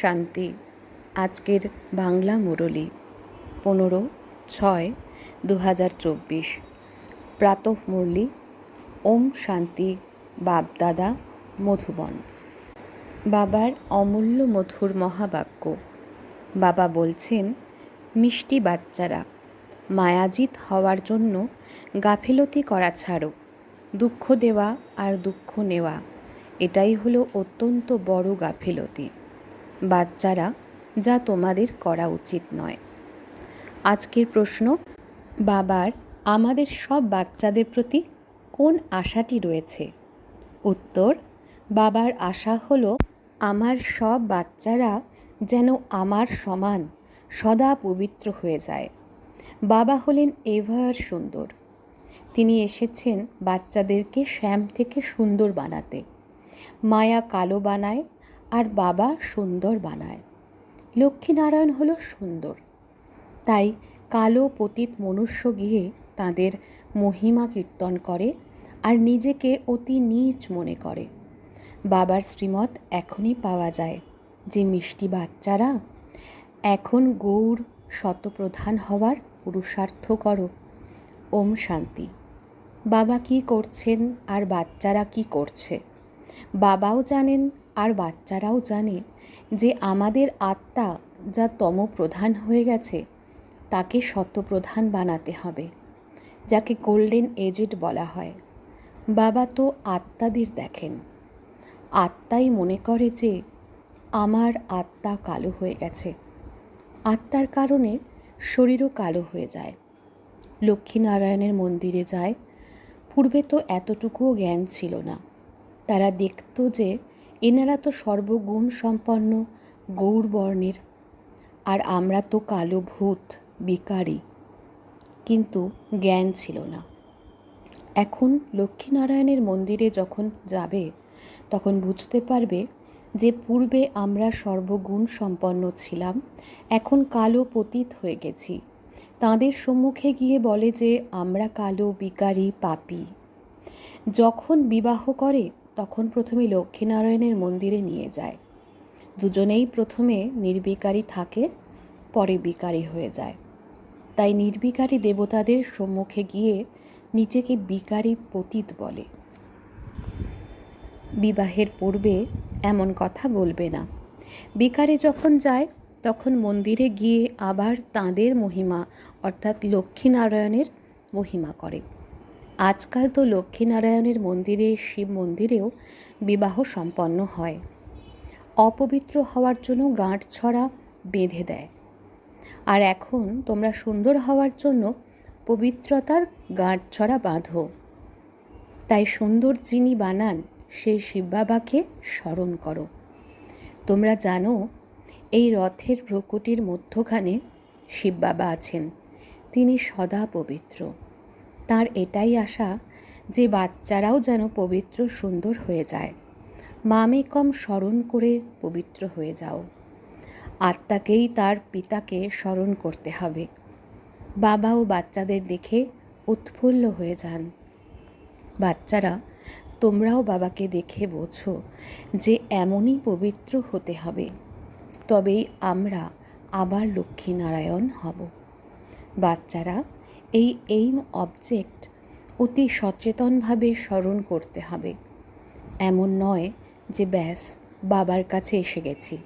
শান্তি। আজকের বাংলা মুরলি, পনেরো ছয় দু হাজার চব্বিশ। প্রাতঃ মুরলি, ওম শান্তি বাপদাদা মধুবন। বাবার অমূল্য মধুর মহাবাক্য। বাবা বলছেন, মিষ্টি বাচ্চারা, মায়াজিত হওয়ার জন্য গাফিলতি করা ছাড়ো। দুঃখ দেওয়া আর দুঃখ নেওয়া, এটাই হলো অত্যন্ত বড় গাফিলতি। বাচ্চারা, যা তোমাদের করা উচিত নয়। আজকের প্রশ্ন, বাবার, আমাদের সব বাচ্চাদের প্রতি কোন আশাটি রয়েছে? উত্তর, বাবার আশা হলো, আমার সব বাচ্চারা যেন আমার সমান, সদা পবিত্র হয়ে যায়। বাবা হলেন এভার সুন্দর। তিনি এসেছেন বাচ্চাদেরকে শ্যাম থেকে সুন্দর বানাতে। মায়া কালো বানায় আর বাবা সুন্দর বানায়। লক্ষ্মীনারায়ণ হলো সুন্দর। তাই কালো পতিত মনুষ্য গিয়ে তাদের মহিমা কীর্তন করে আর নিজেকে অতি নীচ মনে করে। বাবার শ্রীমত এখনই পাওয়া যায়। যে মিষ্টি বাচ্চারা এখন গৌর শতপ্রধান হওয়ার পুরুষার্থ করো। ওম শান্তি। বাবা কি করছেন আর বাচ্চারা কি করছে? বাবাও জানেন আর বাচ্চারাও জানে যে আমাদের আত্মা যা তমপ্রধান হয়ে গেছে, তাকে শতপ্রধান বানাতে হবে, যাকে গোল্ডেন এজেড বলা হয়। বাবা তো আত্মাদের দেখেন। আত্মাই মনে করে যে আমার আত্মা কালো হয়ে গেছে। আত্মার কারণে শরীরও কালো হয়ে যায়। লক্ষ্মীনারায়ণের মন্দিরে যায়। পূর্বে তো এতটুকুও জ্ঞান ছিল না। তারা দেখত যে এনারা তো সর্বগুণ সম্পন্ন গৌর বর্ণের। আর আমরা তো কালো ভূত, বিকারী। কিন্তু জ্ঞান ছিল না। এখন লক্ষ্মীনারায়ণের মন্দিরে যখন যাবে, তখন বুঝতে পারবে যে পূর্বে আমরা সর্বগুণ সম্পন্ন ছিলাম, এখন কালো পতিত হয়ে গেছি। তাদের সম্মুখে গিয়ে বলে যে, আমরা কালো, বিকারী, পাপি। যখন বিবাহ করে তখন প্রথমে লক্ষ্মীনারায়ণের মন্দিরে নিয়ে যায়। দুজনেই প্রথমে নির্বিকারী থাকে, পরে বিকারী হয়ে যায়। তাই নির্বিকারী দেবতাদের সম্মুখে গিয়ে নিজেকে বিকারী পতিত বলে। বিবাহের পূর্বে এমন কথা বলবে না। বিকারে যখন যায়, তখন মন্দিরে গিয়ে আবার তাঁদের মহিমা, অর্থাৎ লক্ষ্মীনারায়ণের মহিমা করে। আজকাল তো লক্ষ্মীনারায়ণের মন্দিরে, শিব মন্দিরেও বিবাহ সম্পন্ন হয়। অপবিত্র হওয়ার জন্য গাঁট ছড়া বেঁধে দেয়। আর এখন তোমরা সুন্দর হওয়ার জন্য পবিত্রতার গাঁট ছড়া বাঁধো। তাই সুন্দর যিনি বানান, সেই শিব বাবাকে স্মরণ করো। তোমরা জানো, এই রথের প্রকটির মধ্যখানে শিব বাবা আছেন। তিনি সদা পবিত্র। তার এটাই আশা যে বাচ্চারাও যেন পবিত্র সুন্দর হয়ে যায়। মামে কম স্মরণ করে পবিত্র হয়ে যাও। আত্মাকেই তার পিতাকে স্মরণ করতে হবে। বাবা ও বাচ্চাদের দেখে উৎফুল্ল হয়ে যান। বাচ্চারা, তোমরাও বাবাকে দেখে বোঝো যে এমনই পবিত্র হতে হবে। তবেই আমরা আবার লক্ষ্মীনারায়ণ হব। বাচ্চারা এই এইম অবজেক্ট অতি সচেতনভাবে স্মরণ করতে হবে। এমন নয় যে ব্যাস, বাবার কাছে এসে গেছি।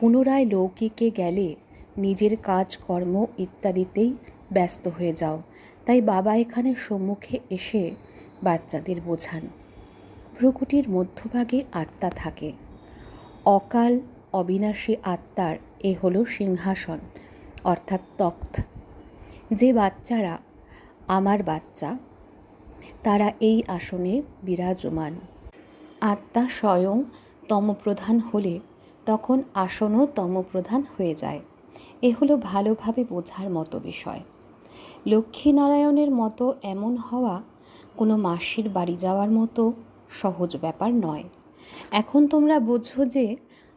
পুনরায় লৌকিকে গেলে নিজের কাজকর্ম ইত্যাদিতেই ব্যস্ত হয়ে যাও। তাই বাবা এখানে সম্মুখে এসে বাচ্চাদের বোঝান। প্রকৃতির মধ্যভাগে আত্মা থাকে। অকাল, অবিনাশী আত্মার এ হলো সিংহাসন, অর্থাৎ তখ্ত যে বাচ্চারা, আমার বাচ্চা, তারা এই আসনে বিরাজমান। আত্মা স্বয়ং তমপ্রধান হলে তখন আসনও তমপ্রধান হয়ে যায়। এ হলো ভালোভাবে বোঝার মতো বিষয়। লক্ষ্মীনারায়ণের মতো এমন হওয়া কোনো মাসির বাড়ি যাওয়ার মতো সহজ ব্যাপার নয়। এখন তোমরা বোঝো যে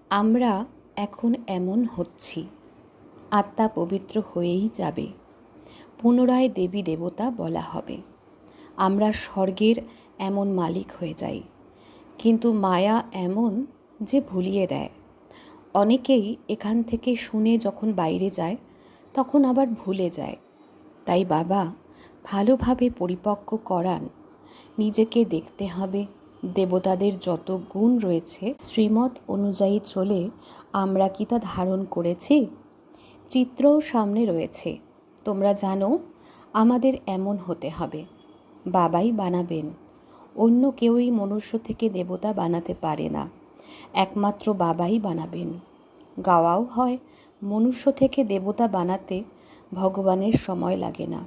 আমরা এখন এমন হচ্ছি। আত্মা পবিত্র হয়েই যাবে। পুনরায় দেবী দেবতা বলা হবে। আমরা স্বর্গের এমন মালিক হয়ে যাই। কিন্তু মায়া এমন যে ভুলিয়ে দেয়। অনেকেই এখান থেকে শুনে যখন বাইরে যায়, তখন আবার ভুলে যায়। তাই বাবা, ভালোভাবে পরিপক্ক করান। নিজেকে দেখতে হবে। দেবতাদের যত গুণ রয়েছে শ্রীমত অনুযায়ী চলে আমরা কি তা ধারণ করেছি? চিত্রও সামনে রয়েছে। তোমরা জানো, আমাদের এমন হতে হবে। বাবাই বানাবেন। অন্য কেউই মনুষ্য থেকে দেবতা বানাতে পারে না। একমাত্র বাবাই বানাবেন। গাওয়াও হয়, মনুষ্য থেকে দেবতা বানাতে ভগবানের সময় লাগে না।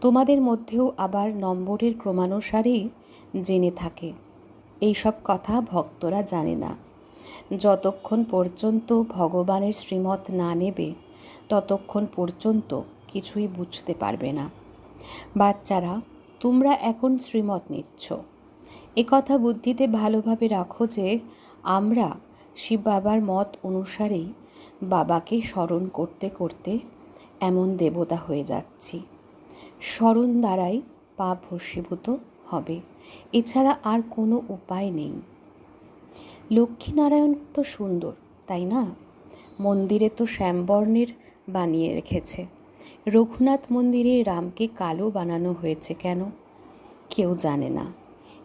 তোমাদের মধ্যেও আবার নম্বরের ক্রমানুসারেই জেনে থাকে। এইসব কথা ভক্তরা জানে না। যতক্ষণ পর্যন্ত ভগবানের শ্রীমত না নেবে ততক্ষণ পর্যন্ত কিছুই বুঝতে পারবে না। বাচ্চারা, তোমরা এখন শ্রীমত নিচ্ছ। কথা বুদ্ধিতে ভালোভাবে রাখো যে, আমরা শিব বাবার মত অনুসারেই বাবাকে স্মরণ করতে করতে এমন দেবতা হয়ে যাচ্ছি। স্মরণ দ্বারাই পাপ ভস্মীভূত হবে। এছাড়া আর কোনো উপায় নেই। লক্ষ্মীনারায়ণ তো সুন্দর, তাই না? মন্দিরে তো শ্যামবর্ণের বানিয়ে রেখেছে। রঘুনাথ মন্দিরে রামকে কালো বানানো হয়েছে কেন? কেউ জানে না।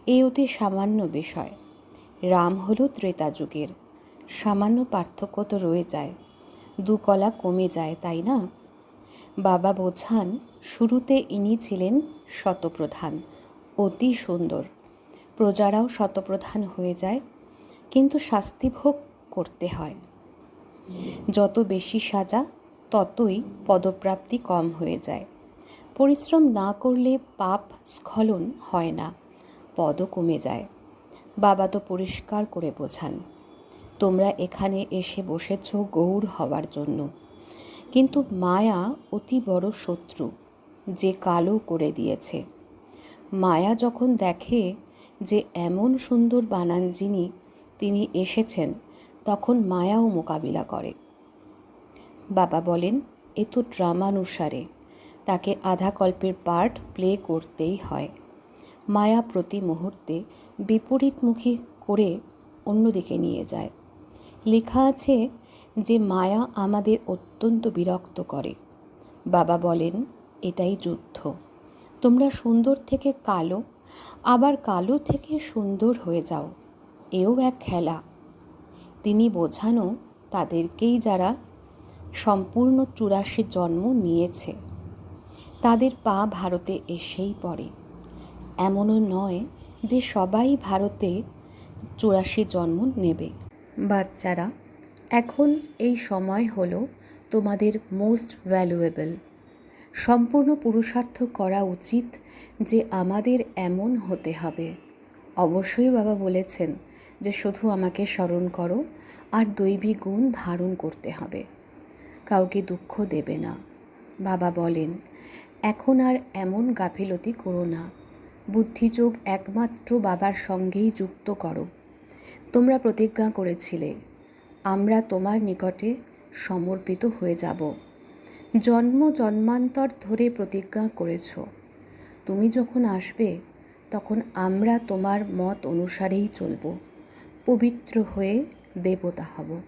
এই অতি সামান্য বিষয়। রাম হল ত্রেতা যুগের। সামান্য পার্থক্য তো রয়ে যায়। দু কলা কমে যায়, তাই না? বাবা বোঝান, শুরুতে ইনি ছিলেন শতপ্রধান, অতি সুন্দর। প্রজারাও শতপ্রধান হয়ে যায়, কিন্তু শাস্তিভোগ করতে হয়। যত বেশি সাজা ততই পদপ্রাপ্তি কম হয়ে যায়। পরিশ্রম না করলে পাপ স্খলন হয় না, পদও কমে যায়। বাবা তো পরিষ্কার করে বোঝান, তোমরা এখানে এসে বসেছ গৌর হওয়ার জন্য। কিন্তু মায়া অতি বড় শত্রু, যে কালো করে দিয়েছে। মায়া যখন দেখে যে এমন সুন্দর বানান যিনি তিনি এসেছেন, তখন মায়াও মোকাবিলা করে। বাবা বলেন, এ তো ড্রামানুসারে তাকে আধা কল্পের পার্ট প্লে করতেই হয়। মায়া প্রতি মুহূর্তে বিপরীতমুখী করে অন্যদিকে নিয়ে যায়। লেখা আছে যে, মায়া আমাদের অত্যন্ত বিরক্ত করে। বাবা বলেন, এটাই যুদ্ধ। তোমরা সুন্দর থেকে কালো, আবার কালো থেকে সুন্দর হয়ে যাও। এও এক খেলা। তিনি বোঝানো তাদেরকেই যারা সম্পূর্ণ চুরাশি জন্ম নিয়েছে। তাদের পা ভারতে এসেই পড়ে। এমনও নয় যে সবাই ভারতে চুরাশি জন্ম নেবে। বাচ্চারা, এখন এই সময় হলো তোমাদের মোস্ট ভ্যালুয়েবল সম্পূর্ণ পুরুষার্থ করা উচিত যে আমাদের এমন হতে হবে। অবশ্যই বাবা বলেছেন যে শুধু আমাকে স্মরণ করো আর দৈবী গুণ ধারণ করতে হবে। কাউকে দুঃখ দেবে না। বাবা বলেন, এখন আর এমন গাফিলতি করো না। বুদ্ধিযোগ একমাত্র বাবার সঙ্গেই যুক্ত করো। তোমরা প্রতিজ্ঞা করেছিলে, আমরা তোমার নিকটে সমর্পিত হয়ে যাব। জন্ম জন্মান্তর ধরে প্রতিজ্ঞা করেছ। তুমি যখন আসবে, তখন আমরা তোমার মত অনুসারেই চলব। পবিত্র হয়ে দেবতা হব।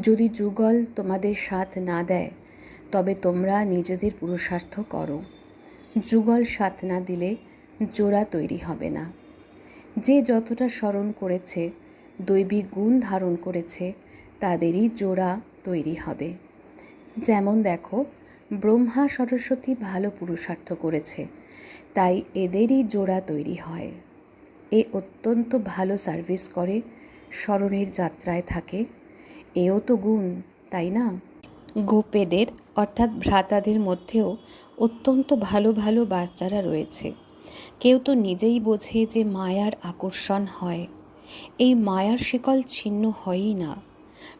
যদি যুগল তোমাদের সাথ না দেয়, তবে তোমরা নিজেদের পুরুষার্থ করো। যুগল সাথ না দিলে জোড়া তৈরি হবে না। যে যতটা স্মরণ করেছে দৈবিক গুণ ধারণ করেছে, তাদেরই জোড়া তৈরি হবে। যেমন দেখো, ব্রহ্মা সরস্বতী ভালো পুরুষার্থ করেছে, তাই এদেরই জোড়া তৈরি হয়। এ অত্যন্ত ভালো সার্ভিস করে, স্মরণের যাত্রায় থাকে এও তো গুণ, তাই না? গোপেদের, অর্থাৎ ভ্রাতাদের মধ্যেও অত্যন্ত ভালো ভালো বাচ্চারা রয়েছে। কেউ তো নিজেই বোঝে যে মায়ার আকর্ষণ হয়। এই মায়ার শিকল ছিন্ন হয়ই না।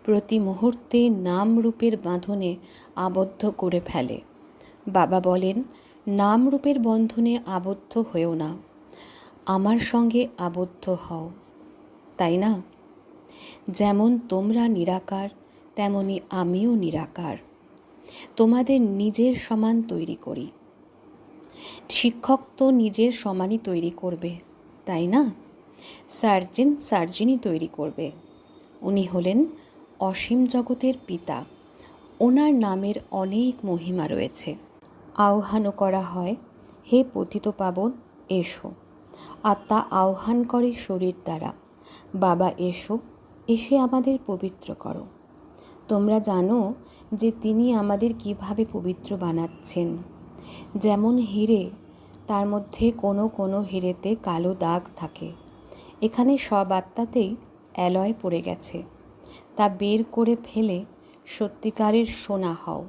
প্রতি মুহূর্তে নাম রূপের বাঁধনে আবদ্ধ করে ফেলে। বাবা বলেন নাম রূপের বন্ধনে আবদ্ধ হয়েও না। আমার সঙ্গে আবদ্ধ হও। তাই না? যেমন তোমরা নিরাকার, তেমনি আমিও নিরাকার। তোমাদের নিজের সমান তৈরি করি। শিক্ষক তো নিজের সমানই তৈরি করবে, তাই না? সার্জেন সার্জেনই তৈরি করবে। উনি হলেন অসীম জগতের পিতা। ওনার নামের অনেক মহিমা রয়েছে। আহ্বানও করা হয়, হে পতিত পাবন, এসো। আত্মা আহ্বান করে শরীর দ্বারা, বাবা, এসো। এসে আমাদের পবিত্র করো। তোমরা জানো যে তিনি আমাদের কীভাবে পবিত্র বানাচ্ছেন। যেমন হিরে, তার মধ্যে কোনো কোনো হিরেতে কালো দাগ থাকে। এখানে সব আত্মাতেই অ্যালয় পড়ে গেছে। তা বের করে ফেলে সত্যিকারের সোনা হও।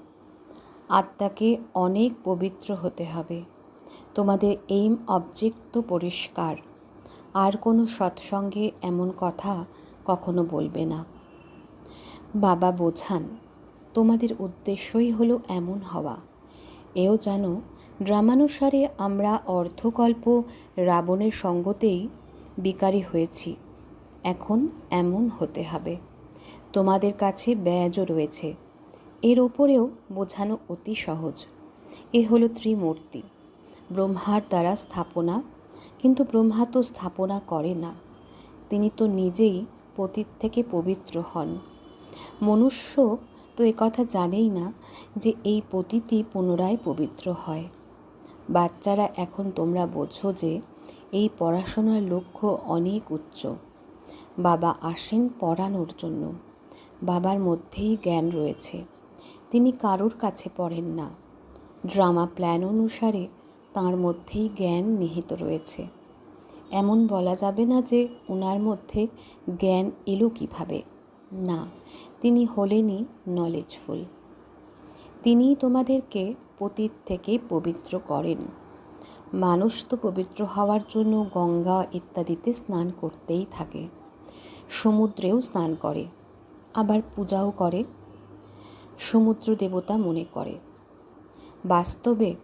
আত্মাকে অনেক পবিত্র হতে হবে। তোমাদের এইম অবজেক্ট তো পরিষ্কার। আর কোনো সৎসঙ্গে এমন কথা কখনো বলবে না। বাবা বোঝান, তোমাদের উদ্দেশ্যই হলো এমন হওয়া। এও জানো ড্রামানুসারে আমরা অর্ধকল্প রাবণের সঙ্গতেই বিকারী হয়েছি। এখন এমন হতে হবে। তোমাদের কাছে ব্যাজও রয়েছে। এর ওপরেও বোঝানো অতি সহজ। এ হলো ত্রিমূর্তি। ব্রহ্মার দ্বারা স্থাপনা, কিন্তু ব্রহ্মা তো স্থাপনা করে না। তিনি তো নিজেই পতীত থেকে পবিত্র হন। মনুষ্য তো কথা জানেই না যে এই পতিতি পুনরায় পবিত্র হয়। বাচ্চারা এখন তোমরা বোঝো যে এই পড়াশোনার লক্ষ্য অনেক উচ্চ। বাবা আসেন পড়ানোর জন্য। বাবার মধ্যেই জ্ঞান রয়েছে। তিনি কারোর কাছে পড়েন না। ড্রামা প্ল্যান অনুসারে তার মধ্যেই জ্ঞান নিহিত রয়েছে। এমন বলা যাবে না যে ওনার মধ্যে জ্ঞান এলো কীভাবে। না, তিনি হলেনই নলেজফুল তিনি তোমাদেরকে পতীত থেকে পবিত্র করেন। মানুষ তো পবিত্র হওয়ার জন্য গঙ্গা ইত্যাদিতে স্নান করতেই থাকে। সমুদ্রেও স্নান করে, আবার পূজাও করে, সমুদ্র দেবতা মনে করে। বাস্তবে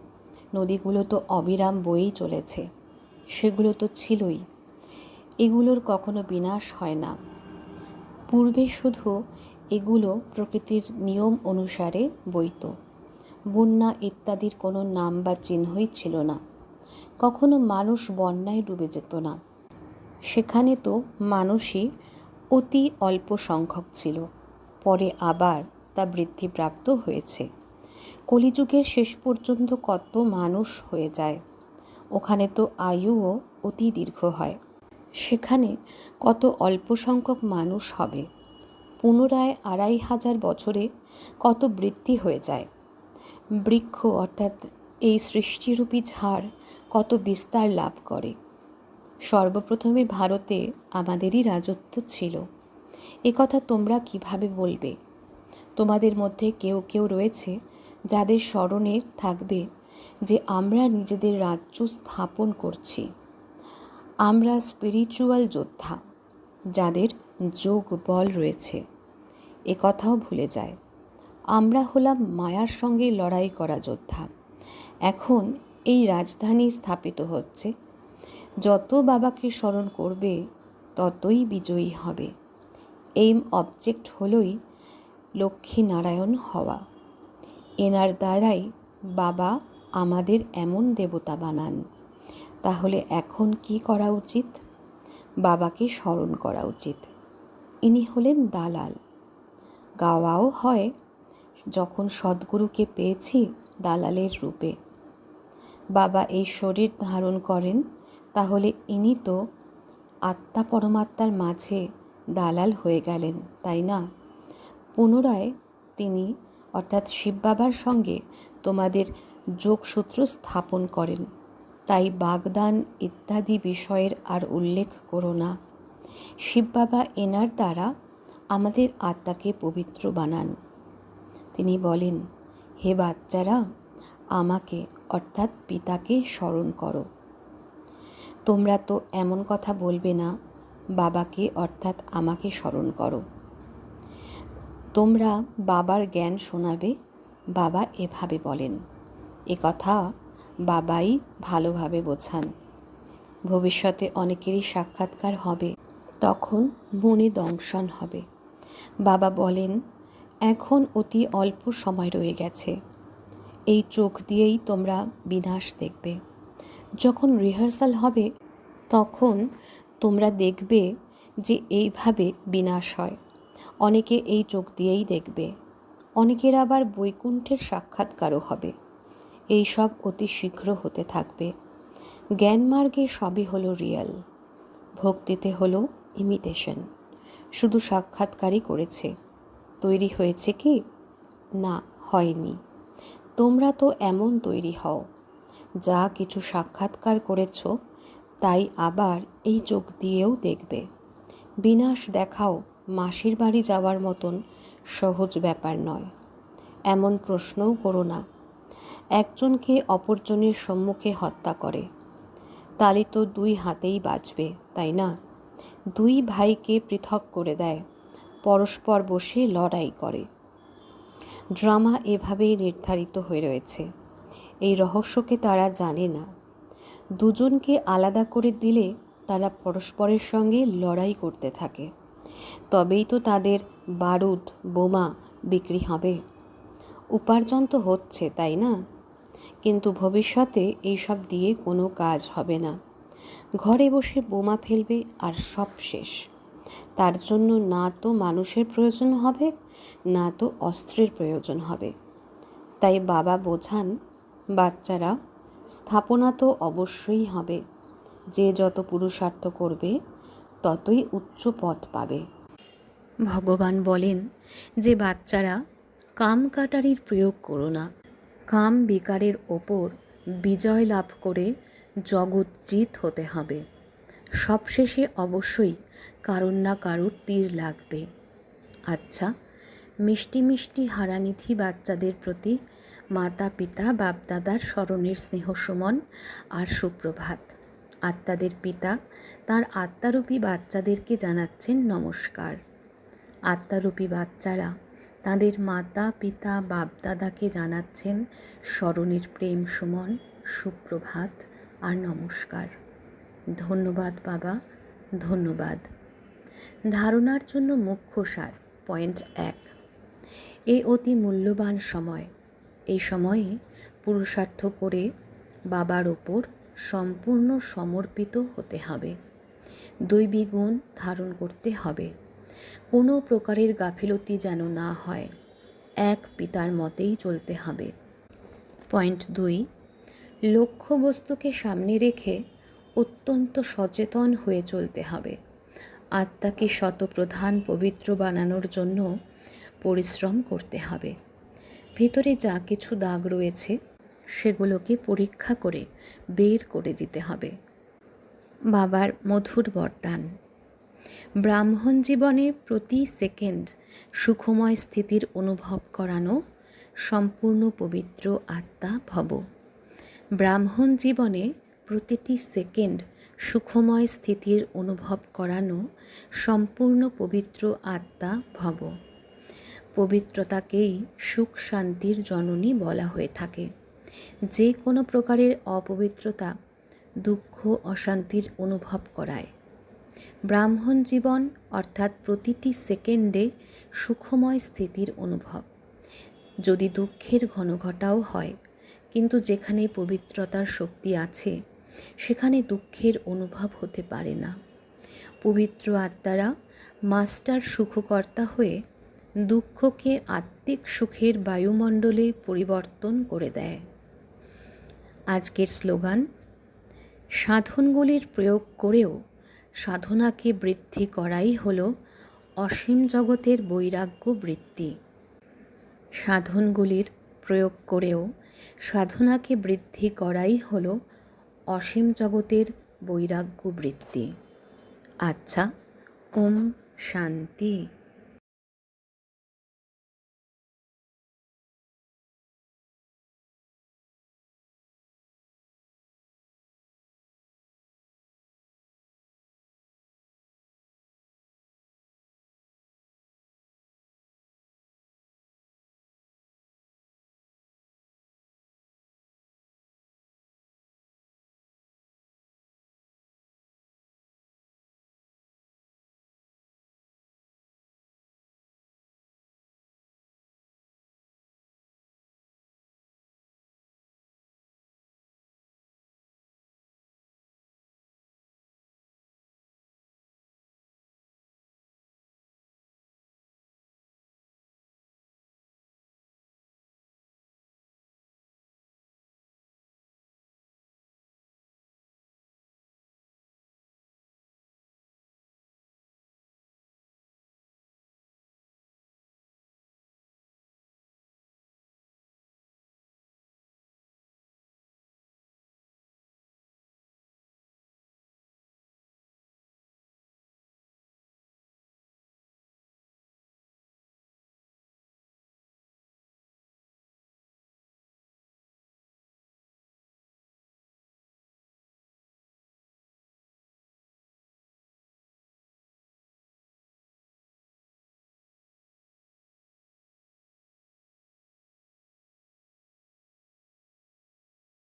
নদীগুলো তো অবিরাম বয়েই চলেছে। সেগুলো তো ছিলই। এগুলোর কখনো বিনাশ হয় না। পূর্বে শুধু এগুলো প্রকৃতির নিয়ম অনুসারে বইত বন্যা ইত্যাদির কোনো নাম বা চিহ্নই ছিল না। কখনো মানুষ বন্যায় ডুবে যেত না। সেখানে তো মানুষই অতি অল্প সংখ্যক ছিল। পরে আবার তা বৃদ্ধিপ্রাপ্ত হয়েছে। কলিযুগের শেষ পর্যন্ত কত মানুষ হয়ে যায়? ওখানে তো আয়ুও অতি দীর্ঘ হয়। সেখানে কত অল্প সংখ্যক মানুষ হবে। পুনরায় আড়াই হাজার বছরে কত বৃত্তি হয়ে যায়। বৃক্ষ অর্থাৎ এই সৃষ্টিরূপী ঝাড় কত বিস্তার লাভ করে। সর্বপ্রথমে ভারতে আমাদেরই রাজত্ব ছিল। এ কথা তোমরা কীভাবে বলবে? তোমাদের মধ্যে কেউ কেউ রয়েছে যাদের স্মরণে থাকবে যে আমরা নিজেদের রাজ্য স্থাপন করছি। আমরা স্পিরিচুয়াল যোদ্ধা, যাদের যোগ বল রয়েছে। এ কথাও ভুলে যায়। আমরা হলাম মায়ার সঙ্গে লড়াই করা যোদ্ধা। এখন এই রাজধানী স্থাপিত হচ্ছে। যত বাবাকে স্মরণ করবে, ততই বিজয়ী হবে। এইম অবজেক্ট হলই লক্ষ্মী নারায়ণ হওয়া। এনার দ্বারাই বাবা আমাদের এমন দেবতা বানান। তাহলে এখন কি করা উচিত? বাবাকে স্মরণ করা উচিত। ইনি হলেন দালাল। গাওয়াও হয় যখন সদ্গুরুকে পেয়েছি দালালের রূপে। বাবা এই শরীর ধারণ করেন, তাহলে ইনি তো আত্মা পরমাত্মার মাঝে দালাল হয়ে গেলেন, তাই না? পুনরায় তিনি, অর্থাৎ শিব বাবার সঙ্গে তোমাদের যোগসূত্র স্থাপন করেন। তাই বাগদান ইত্যাদি বিষয়ের আর উল্লেখ করো না। শিব বাবা এনার দ্বারা আমাদের আত্মাকে পবিত্র বানান। তিনি বলেন, হে বাচ্চারা, আমাকে, অর্থাৎ পিতাকে স্মরণ করো। তোমরা তো এমন কথা বলবে না, বাবাকে, অর্থাৎ আমাকে স্মরণ করো। তোমরা বাবার জ্ঞান শোনাবে, বাবা এভাবে বলেন। এ কথা বাবাই ভালোভাবে বোঝান। ভবিষ্যতে অনেকেরই সাক্ষাৎকার হবে, তখন মনে দংশন হবে। বাবা বলেন, এখন অতি অল্প সময় রয়ে গেছে। এই চোখ দিয়েই তোমরা বিনাশ দেখবে। যখন রিহার্সাল হবে, তখন তোমরা দেখবে যে এইভাবে বিনাশ হয়। অনেকে এই চোখ দিয়েই দেখবে। অনেকের আবার বৈকুণ্ঠের সাক্ষাৎকারও হবে। এই সব অতি শীঘ্র হতে থাকবে। জ্ঞানমার্গে সবই হলো রিয়েল। ভক্তিতে হলো ইমিটেশন। শুধু সাক্ষাৎকারই করেছে। তৈরি হয়েছে কি? না, হয়নি। তোমরা তো এমন তৈরি হও। যা কিছু সাক্ষাৎকার করেছ, তাই আবার এই চোখ দিয়েও দেখবে। বিনাশ দেখাও মাসির বাড়ি যাওয়ার মতন সহজ ব্যাপার নয়। এমন প্রশ্নও করো না। একজনকে অপরজনের সম্মুখে হত্যা করে। তালে তো দুই হাতেই বাঁচবে তাই না? দুই ভাইকে পৃথক করে দেয়, পরস্পর বসে লড়াই করে। ড্রামা এভাবেই নির্ধারিত হয়ে রয়েছে। এই রহস্যকে তারা জানে না। দুজনকে আলাদা করে দিলে তারা পরস্পরের সঙ্গে লড়াই করতে থাকে। তবেই তো তাদের বারুদ, বোমা বিক্রি হবে। উপার্জন তো হচ্ছে, তাই না? কিন্তু ভবিষ্যতে এইসব দিয়ে কোনো কাজ হবে না। ঘরে বসে বোমা ফেলবে আর সব শেষ। তার জন্য না তো মানুষের প্রয়োজন হবে, না তো অস্ত্রের প্রয়োজন হবে। তাই বাবা বোঝান, বাচ্চারা, স্থাপনা তো অবশ্যই হবে। যে যত পুরুষার্থ করবে, ততই উচ্চ পথ পাবে। ভগবান বলেন যে বাচ্চারা কাম কাটারির প্রয়োগ করো না। কাম বিকারের ওপর বিজয় লাভ করে জগৎজিৎ হতে হবে। সবশেষে অবশ্যই কারুর না কারুর তীর লাগবে। আচ্ছা মিষ্টি মিষ্টি হারানিধি বাচ্চাদের প্রতি মাতা পিতা বাপদাদার স্মরণের স্নেহ সুমন আর সুপ্রভাত। আত্মাদের পিতা, তার আত্মারূপী বাচ্চাদেরকে জানাচ্ছেন নমস্কার। আত্মারূপী বাচ্চারা তাদের মাতা, পিতা বাপদাদাকে জানাচ্ছেন, স্মরণের প্রেম সুমন, সুপ্রভাত, আর নমস্কার। ধন্যবাদ বাবা, ধন্যবাদ। ধারণার জন্য মুখ্য সার, পয়েন্ট এক। এ অতি মূল্যবান সময়। এই সময়ে পুরুষার্থ করে বাবার ওপর সম্পূর্ণ সমর্পিত হতে হবে। দৈবী গুণ ধারণ করতে হবে। কোনো প্রকারের গাফিলতি যেন না হয়। এক পিতার মতেই চলতে হবে। পয়েন্ট দুই, লক্ষ্যবস্তুকে সামনে রেখে অত্যন্ত সচেতন হয়ে চলতে হবে। আত্মাকে শতপ্রধান পবিত্র বানানোর জন্য পরিশ্রম করতে হবে। ভেতরে যা কিছু দাগ রয়েছে, সেগুলোকে পরীক্ষা করে বের করে দিতে হবে। বাবার মধুর বরদান। ব্রাহ্মণ জীবনে প্রতি সেকেন্ড সুখময় স্থিতির অনুভব করানো সম্পূর্ণ পবিত্র আত্মা ভব। ব্রাহ্মণ জীবনে প্রতিটি সেকেন্ড সুখময় স্থিতির অনুভব করানো সম্পূর্ণ পবিত্র আত্মা ভব। পবিত্রতাকেই সুখ শান্তির জননী বলা হয়ে থাকে। যে কোনো প্রকারের অপবিত্রতা দুঃখ অশান্তির অনুভব করায়। ব্রাহ্মণ জীবন অর্থাৎ প্রতিটি সেকেন্ডে সুখময় স্থিতির অনুভব। যদি দুঃখের ঘনঘটাও হয়, কিন্তু যেখানে পবিত্রতার শক্তি আছে, সেখানে দুঃখের অনুভব হতে পারে না। পবিত্র আত্মারা মাস্টার সুখকর্তা হয়ে দুঃখকে আত্মিক সুখের বায়ুমণ্ডলে পরিবর্তন করে দেয়। আজকের স্লোগান, সাধনগুলির প্রয়োগ করেও সাধনাকে বৃদ্ধি করাই হল অসীম জগতের বৈরাগ্য বৃত্তি। সাধনগুলির প্রয়োগ করেও সাধনাকে বৃদ্ধি করাই হল অসীম জগতের বৈরাগ্য বৃত্তি। আচ্ছা ওম শান্তি।